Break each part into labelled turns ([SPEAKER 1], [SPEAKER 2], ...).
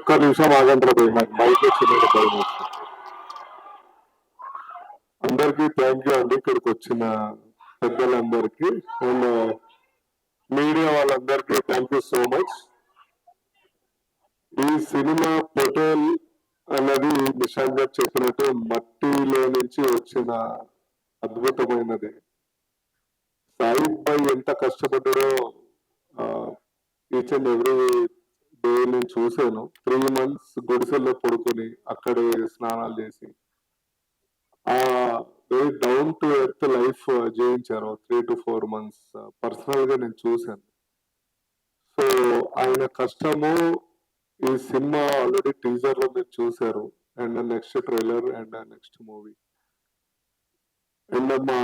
[SPEAKER 1] ఒక్క నిమిషం ఆగంటారు భయ్ నాకు బయట వచ్చిన భయం వేస్తుంది. అందరికీ థ్యాంక్ యూ అండి ఇక్కడికి వచ్చిన పెద్దలందరికీ. అండ్ మీడియా వాళ్ళందరికీ థ్యాంక్ యూ సో మచ్ ఈ సినిమా పొటేల్ అన్నది నిషాంత్ గారు చెప్పినట్టు మట్టిలో నుంచి వచ్చిన అద్భుతమైనది. సాయిబ్ భాయ్ ఎంత కష్టపడ్డారో ఈచ్ అండ్ ఎవ్రీ నేను చూశాను. త్రీ మంత్స్ గుడిసెల్లో పడుకొని అక్కడే స్నానాలు చేసి ఆ very down to earth life జీవించారు త్రీ టు ఫోర్ మంత్స్ పర్సనల్గా నేను చూశాను. సో ఆయన కష్టము ఈ సినిమా ఆల్రెడీ టీజర్లో మీరు చూశారు. And next trailer and next movie and మా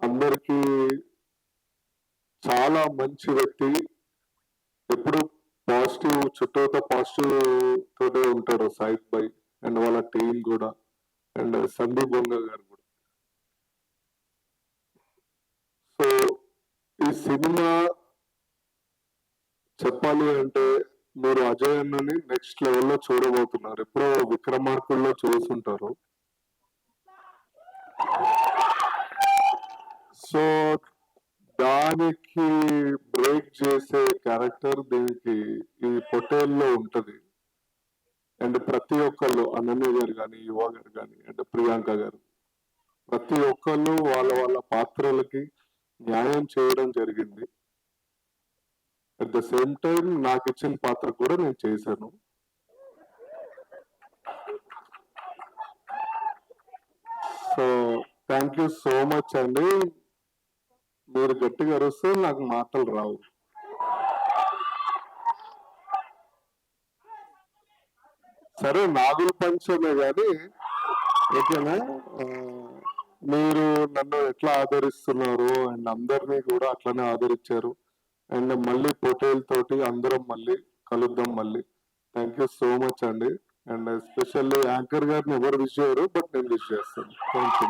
[SPEAKER 1] అందరికీ చాలా మంచి వ్యక్తి. ఎప్పుడు పాజిటివ్ చుట్టూతో పాజిటివ్ తోటే ఉంటారు సాయిత్ భాయ్ అండ్ వాళ్ళ టీం కూడా. అండ్ సందీప్ బొంగ గారు కూడా. సో ఈ సినిమా చెప్పాలి అంటే మీరు అజయ్ అన్నని నెక్స్ట్ లెవెల్లో చూడబోతున్నారు. ఎప్పుడో విక్రమార్కుల్లో చూస్తుంటారు సో దానికి బ్రేక్ చేసే క్యారెక్టర్ దీనికి ఈ పొటేల్లో ఉంటది. అండ్ ప్రతి ఒక్కళ్ళు అనన్య గారు కానీ యువ గారు కానీ అండ్ ప్రియాంక గారు ప్రతి ఒక్కళ్ళు వాళ్ళ వాళ్ళ పాత్రలకి న్యాయం చేయడం జరిగింది. అట్ ద సేమ్ టైం నాకు ఇచ్చిన పాత్ర కూడా నేను చేశాను. So thank you so much అండి. మీరు గట్టిగా అరుస్తే నాకు మాటలు రావు. సరే నాగుల పంచమే కానీ ఓకేనా? మీరు నన్ను ఎట్లా ఆదరిస్తున్నారు? అండ్ అందరినీ కూడా అట్లనే ఆదరించారు. అండ్ మళ్ళీ పొటేల్ తోటి అందరం మళ్ళీ కలుద్దాం మళ్ళీ. థ్యాంక్ యూ సో మచ్ అండి. అండ్ ఎస్పెషల్లీ యాంకర్ గారిని ఎవరు విష్ చేయరు బట్ నేను విష్ చేస్తాను. Thank you